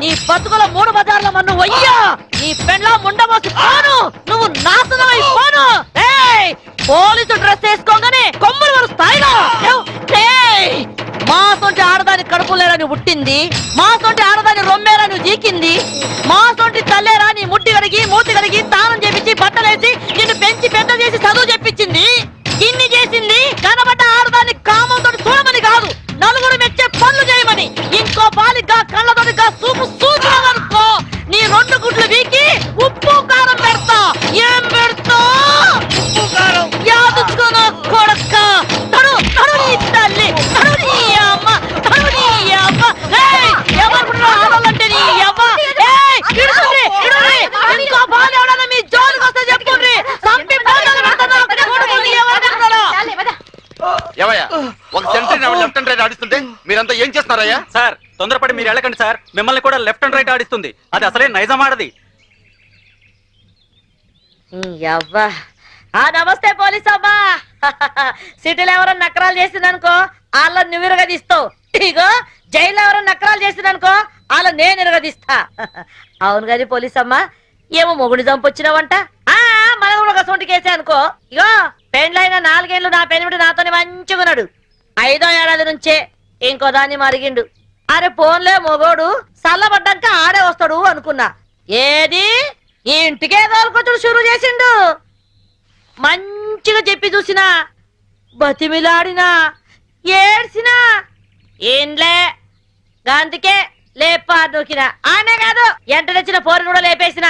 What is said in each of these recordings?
నీ బతుకుల మూడు బజార్ల మన్ను వయ్యా నీ పెండ్లా ముండమోసి పోను! నువ్వు నాశనం అయిపోను పోలీసు డ్రెస్ వేసుకోగానే కొమ్ములు వరు స్థాయిలో మాసొంటి ఆడదాని కడుపు లేరని పుట్టింది మా సొంటి ఆడదాని రొమ్మేరని జీకింది. మా సొంటి తల్లేరా నీ ముట్టి కడిగి మూతి కడిగి తానం చేపించి బట్టలేసి నిన్ను పెంచి పెద్ద చేసి చదువు చెప్పించింది. ఇన్ని చేసింది కనబడ్డ ఆడదాన్ని రైట్ ఆడిస్తుంటే మీరంతా ఏం చేస్తున్నారయ్యా? సార్ తొందరపడి మీరు వెళ్ళకండి సార్. మిమ్మల్ని కూడా లెఫ్ట్ అండ్ రైట్ ఆడిస్తుంది. అది అసలే నైజం ఆడది యవ్వా. ఆ నమస్తే పోలీస్ అమ్మా సిటీలో ఎవరైనా నకరాలు చేసిందనుకో వాళ్ళ నువ్వు ఇరగదీస్తావు. ఇగో జైల్లో ఎవరైనా నకరాలు చేసిందనుకో వాళ్ళ నేను ఇరగదీస్తా. అవును కానీ పోలీస్ అమ్మా. ఏమో మొగుడు చంపొచ్చినావంట ఆ మన కూడా ఒక సొంటి కేసే అనుకో. ఇగో పెండ్లైన నాలుగేళ్ళు నా పెనిమిటి నాతోనే మంచిగున్నాడు. ఐదో ఏడాది నుంచే ఇంకో దాన్ని మరిగిండు. అరే పోన్లే మొగోడు చల్లబడ్డాక ఆడే వస్తాడు అనుకున్నా. ఏది? ఇంటికే తోలుకొచ్చుడు షురు చేసిండు. మంచిగా చెప్పి చూసినా బతిమిలాడినా ఏడ్చినా ఏంలే? అందుకే లేపా దూకినా ఆనే కాదు ఎంట తెచ్చిన కూడా లేపేసిన.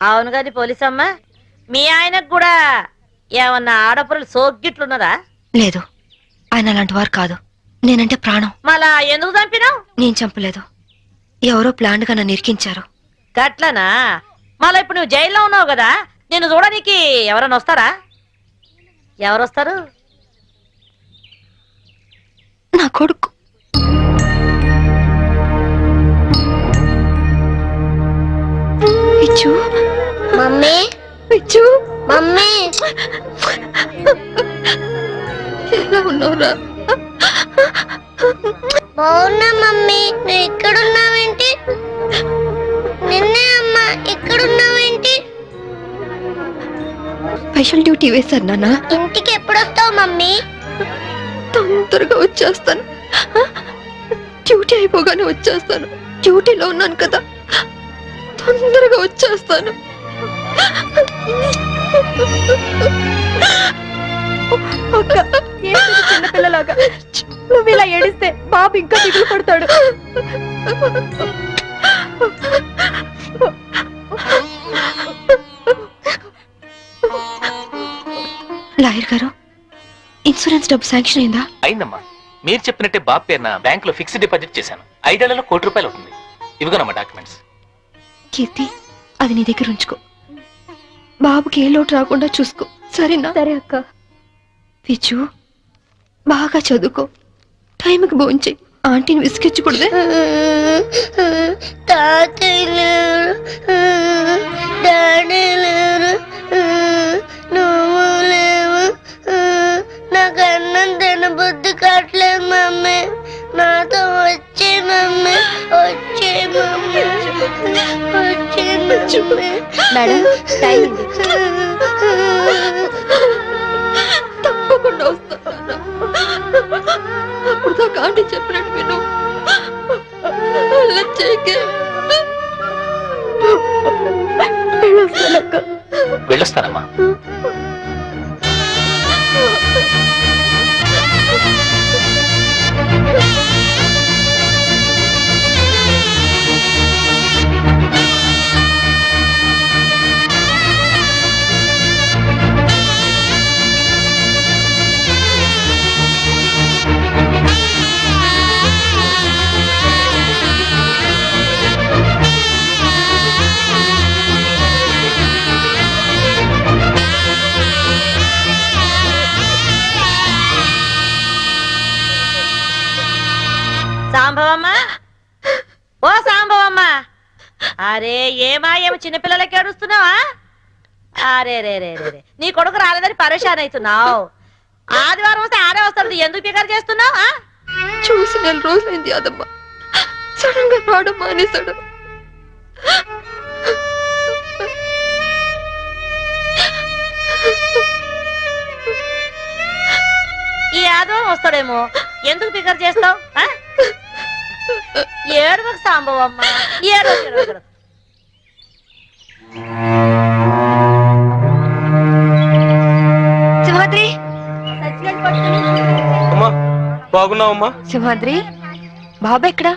అవును కాదు పోలీసమ్మ మీ ఆయనకు కూడా ఏమన్నా ఆడపురలు సోగ్గిట్లున్నదా? లేదు. ఆయన అలాంటి వారు కాదు. నేనంటే ప్రాణం. మళ్ళా ఎందుకు చంపినావు? నేను చంపలేదు. ఎవరో ప్లాండ్గా నన్ను ఇరికించారు. గట్లనా? మళ్ళీ ఇప్పుడు నువ్వు జైల్లో ఉన్నావు కదా నేను చూడడానికి ఎవరైనా వస్తారా? ఎవరు వస్తారు నా కొడుకు. పిచ్చు. మమ్మీ. పిచ్చు. మమ్మీ. ఉన్నావురా. బాగున్నా మమ్మీ? నువ్వు ఇక్కడున్నావేంటి నిన్నే అమ్మా ఇక్కడున్నావేంటి స్పెషల్ డ్యూటీ వేశారు నాన్న. ఇంటికి ఎప్పుడొస్తావు మమ్మీ? తొందరగా వచ్చేస్తాను. డ్యూటీ అయిపోగానే వచ్చేస్తాను. డ్యూటీలో ఉన్నాను కదా. తొందరగా వచ్చేస్తాను. చిన్నపిల్లలాగా నువ్వు ఇలా ఏడిస్తే బాబు ఇంకా దిగులు పడతాడు. లాయర్ గారు ఇన్సూరెన్స్ డబ్బు శాంక్షన్ అయిందా? అయిందమ్మా. మీరు చెప్పినట్టే బాబు పేరున బ్యాంక్లో ఫిక్స్డ్ డిపాజిట్ చేశాను. ఐదేళ్ళలో కోటి రూపాయలు అవుతుంది. ఇవిగోనమ్మా డాక్యుమెంట్స్. కీర్తి అది నీ దగ్గర ఉంచుకో. బాబుకి ఏ లోటు రాకుండా చూసుకో. సరేనా? సరే అక్క. పిచ్చు బాగా చదువుకో. టైంకి భోంచేయి. ఆంటీని విసిగించకూడదే. తాతయ్య లేరు డాడీ లేరు నువ్వు లేవు. నాకు అన్నం తినబుద్ధి కావట్లేదు మమ్మీ. నాతో వచ్చే మమ్మీ వచ్చే మమ్మీ వచ్చే మమ్మీ. మేడం ఆంటీ చెప్పినట్టు విను. అలా చేయకే. వెళ్ళొస్తానక్క. వెళ్ళొస్తానమ్మా. చిన్నపిల్లలకి ఏడుస్తున్నావా? అరే రే రే రే. నీ కొడుకు రాలేదని పరేషాన్ అవుతున్నావు. ఆదివారం వస్తే ఆడే వస్తాడు. ఎందుకు పికర్ చేస్తున్నావు చూసి నెల రోజులైంది అదమ్మా సడన్గా రావడం మానేశాడు. ఈ ఆదివారం వస్తాడేమో. ఎందుకు ఫికర్ చేస్తావు ఏడువకు సాంబవమ్మ. ఏడు సింహాద్రి అమ్మా బాగున్నావమ్మా? సింహాద్రి బాబా ఎక్కడా?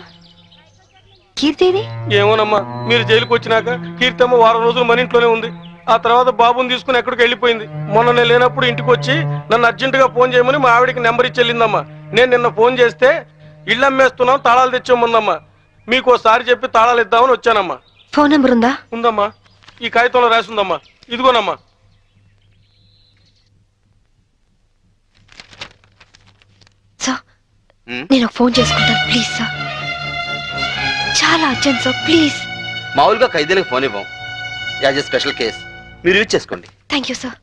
కీర్తిది? ఏమోనమ్మా మీరు జైలుకి వచ్చినాక కీర్తమ్మ వారం రోజులు మన ఇంట్లోనే ఉంది. ఆ తర్వాత బాబుని తీసుకుని ఎక్కడికి వెళ్ళిపోయింది. మొన్న నేను లేనప్పుడు ఇంటికి వచ్చి నన్ను అర్జెంట్గా ఫోన్ చేయమని మా ఆవిడకి నెంబర్ ఇచ్చి వెళ్ళిందమ్మా. నేను నిన్న ఫోన్ చేస్తే ఇల్లు అమ్మేస్తున్నాం తాళాలు తెచ్చేముందమ్మా మీకు ఒకసారి చెప్పి తాళాలు ఇద్దామని వచ్చానమ్మా. ఫోన్ నంబర్ ఉందా? ఉందమ్మా. ఈ కాగితంలో రాసి ఉందమ్మా. ఇదిగోనమ్మా సార్ ఉమ్, నేను ఒక ఫోన్ చేసుకుంటాను ప్లీజ్ సార్ చాలా అర్జెంట్ సార్ ప్లీజ్ మామూలుగా ఖైదీలకు ఫోన్ ఇవ్వం. As a special case. మీరు యూజ్ చేసుకోండి. Thank you sir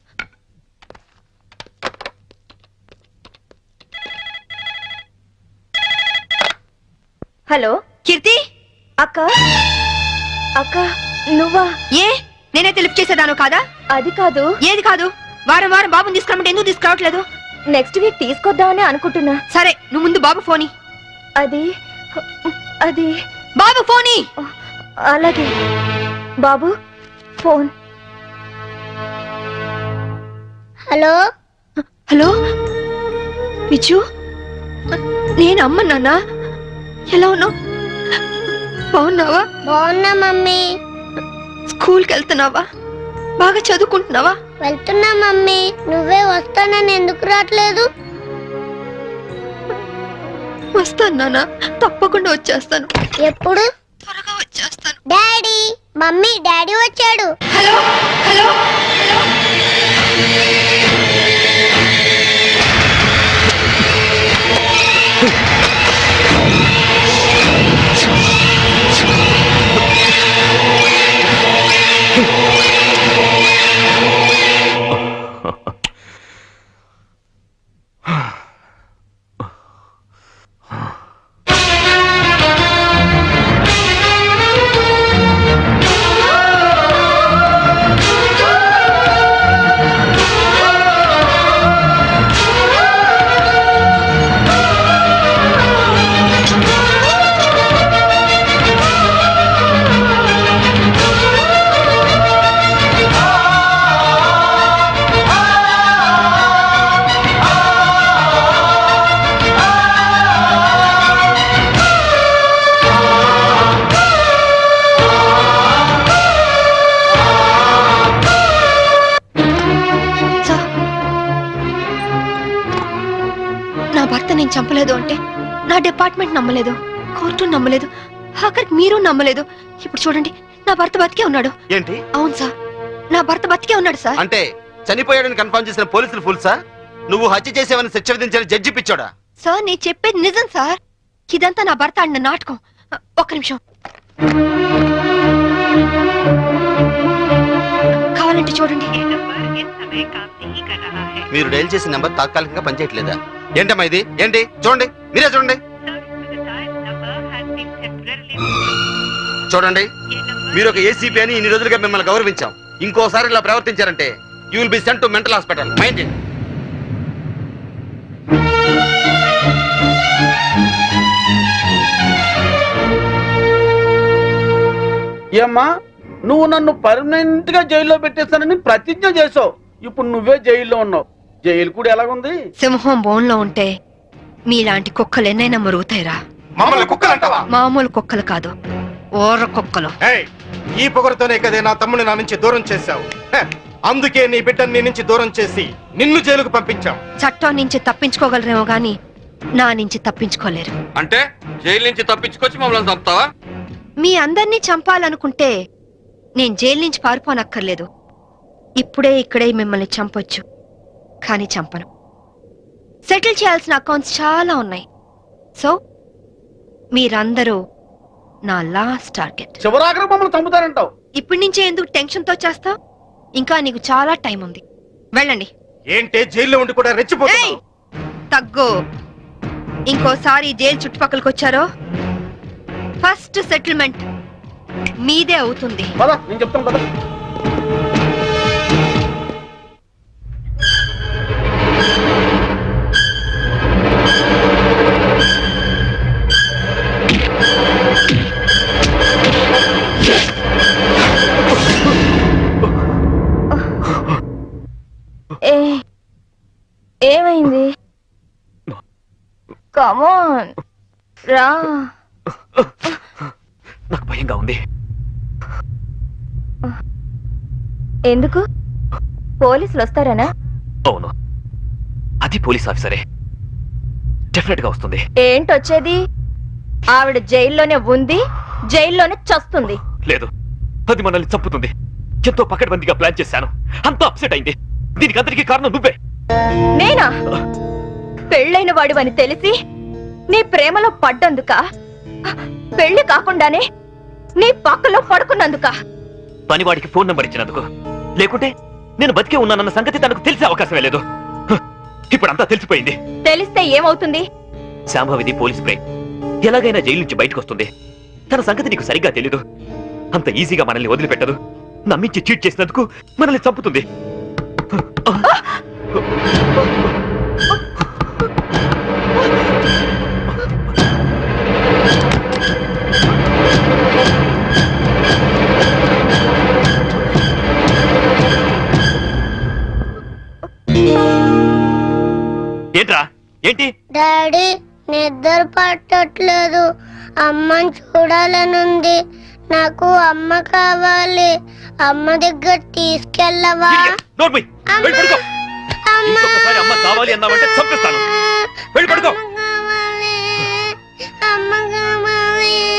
hello? Keerthi? అక్క? అక్క నువ్వా? ఏ? నేనే లిఫ్ట్ చేసేదాను కాదా? అది కాదు. ఏది కాదు? వారం వారం బాబుని తీసుకురమ్మంటే ఎందుకు తీసుకురావట్లేదు? నెక్స్ట్ వీక్ తీసుకొద్దామని అనుకుంటున్నా. సరే నువ్వు ముందు బాబు ఫోని. అది అది. బాబు ఫోని! అలాగే. బాబు ఫోన్. హలో? హలో? విజు? నేను అమ్మ నాన్న? ఎలా ఉన్నావు? బాగున్నావా? బాగున్నా మమ్మీ. స్కూల్కి వెళ్తున్నావా? బాగా చదువుకుంటున్నావా? వెళ్తున్నా మమ్మీ. నువ్వే వస్తానని ఎందుకు రావట్లేదు? వస్తాను నాన్న. తప్పకుండా వచ్చేస్తాను. ఎప్పుడు? త్వరగా వచ్చేస్తాను. డాడీ. మమ్మీ డాడీ వచ్చాడు. హలో హలో సార్ డిపార్ట్మెంట్ నమ్మలేదు కోర్టు నమ్మలేదు ఆఖరికి మీరు నమ్మలేదు. ఇప్పుడు చూడండి నా భర్త బతికే ఉన్నాడు. ఏంటి? అవును సార్ నా భర్త బతికే ఉన్నాడు సార్. అంటే చనిపోయాడని కన్ఫర్మ్ చేసిన పోలీసులు ఫుల్సా? నువ్వు హత్య చేసేవని శిక్ష విధించిన జడ్జి పిచ్చోడా? సార్ నేను చెప్పేది నిజం సార్. ఇదంతా నా భర్త ఆడిన నాటకం. ఒక్క నిమిషం. కావాలంటే చూడండి. మీరు డైల్ చేసిన నెంబర్ తాత్కాలికంగా పనిచేయట్లేదా? ఏంటమ్మా ఇది? ఏంటి? చూడండి మీరే చూడండి. చూడండి మీరు ఒక ఏసీపీ అని ఇన్ని రోజులుగా మిమ్మల్ని గౌరవించాం. ఇంకోసారి ఇలా ప్రవర్తించారంటే you will be sent to mental hospital mind it ఏమ్మా నువ్వు నన్ను పర్మనెంట్గా జైల్లో పెట్టేస్తానని ప్రతిజ్ఞ చేసావు ఇప్పుడు నువ్వే జైల్లో ఉన్నావు. జైలు కూడా ఎలాగుంది? సింహం బోన్లో ఉంటే మీలాంటి కుక్కలు ఎన్నైనా మరుగుతాయిరా. మమ్మల్ని కుక్కలంటావా? మామూలు కుక్కలు కాదు. ఓర్ర కుక్కలు. ఏయ్, ఈ పొగరుతోనే కదే నా తమ్ముని నా నుంచి దూరం చేశావు. హ, అందుకే నీ బిడ్డని నీ నుంచి దూరం చేసి నిన్ను జైలుకు పంపించాం. చట్టం నుంచి తప్పించుకోగలరేమో గాని నా నుంచి తప్పించుకోలేరు. అంటే జైలు నుంచి తప్పించుకొచ్చి మమ్మల్ని చంపుతావా? మీ అందరినీ చంపాలనుకుంటే నేను జైలు నుంచి పారిపోనక్కర్లేదు. ఇప్పుడే ఇక్కడే మిమ్మల్ని చంపొచ్చు. కానీ చంపను. సెటిల్ చేయాల్సిన అకౌంట్స్ చాలా ఉన్నాయి. సో మీరందరూ నా లాస్ట్ టార్గెట్ చివరాఖరి మమ్మల్ని చంపుతారంటావు ఇప్పటి నుంచే ఎందుకు టెన్షన్తో చేస్తావు? ఇంకా నీకు చాలా టైం ఉంది. వెళ్ళండి. ఏంటే జైల్లో ఉండి కూడా ఏయ్! రెచ్చిపోతున్నావు తగ్గు. ఇంకోసారి జైలు చుట్టుపక్కలకి వచ్చారో? ఫస్ట్ సెటిల్మెంట్ మీదే అవుతుంది. పద నేను చెప్తాను ఏమైంది? కమోన్ రా. నాకు భయంగా ఉంది. ఎందుకు? పోలీసులు వస్తారనా? అవును. అది పోలీస్ ఆఫీసరే. డెఫినెట్గా వస్తుంది. ఏంటొచ్చేది? ఆవిడ జైల్లోనే ఉంది జైల్లోనే చస్తుంది. లేదు. అది మనల్ని చంపుతుంది. ఎంతో పకడ్బందీగా ప్లాన్ చేశాను. అంతా అప్సెట్ అయింది. దీనికి అందరికీ కారణం నువ్వే. నేనా? పెళ్ళైన వాడివని తెలిసి నీ ప్రేమలో పడ్డందుక? పెళ్ళి కాకుండానే నీ పక్కలో పడుకున్నందుక? పనివాడికి ఫోన్ నంబర్ ఇచ్చినందుకు. లేకుంటే నేను బతికే ఉన్నానన్న సంగతి తనకు తెలిసే అవకాశమే లేదు. ఇప్పుడంతా తెలిసిపోయింది. తెలిస్తే ఏమవుతుంది? శాంభవిది పోలీస్ బ్రేక్ ఎలాగైనా జైలు నుంచి బయటకు వస్తుంది. తన సంగతి నీకు సరిగ్గా తెలీదు. అంత ఈజీగా మనల్ని వదిలిపెట్టదు. నమ్మించి చీట్ చేసినందుకు మనల్ని చంపుతుంది. ఏంట్రా? ఏంటి? డాడీ నిద్ర పట్టట్లేదు. అమ్మని చూడాలనుంది. నాకు అమ్మ కావాలి. అమ్మ దగ్గర తీసుకెళ్ళవా? కావాలి అన్నావంటే చంపేస్తాను. వెళ్ళి పడుకో! అమ్మ కావాలి.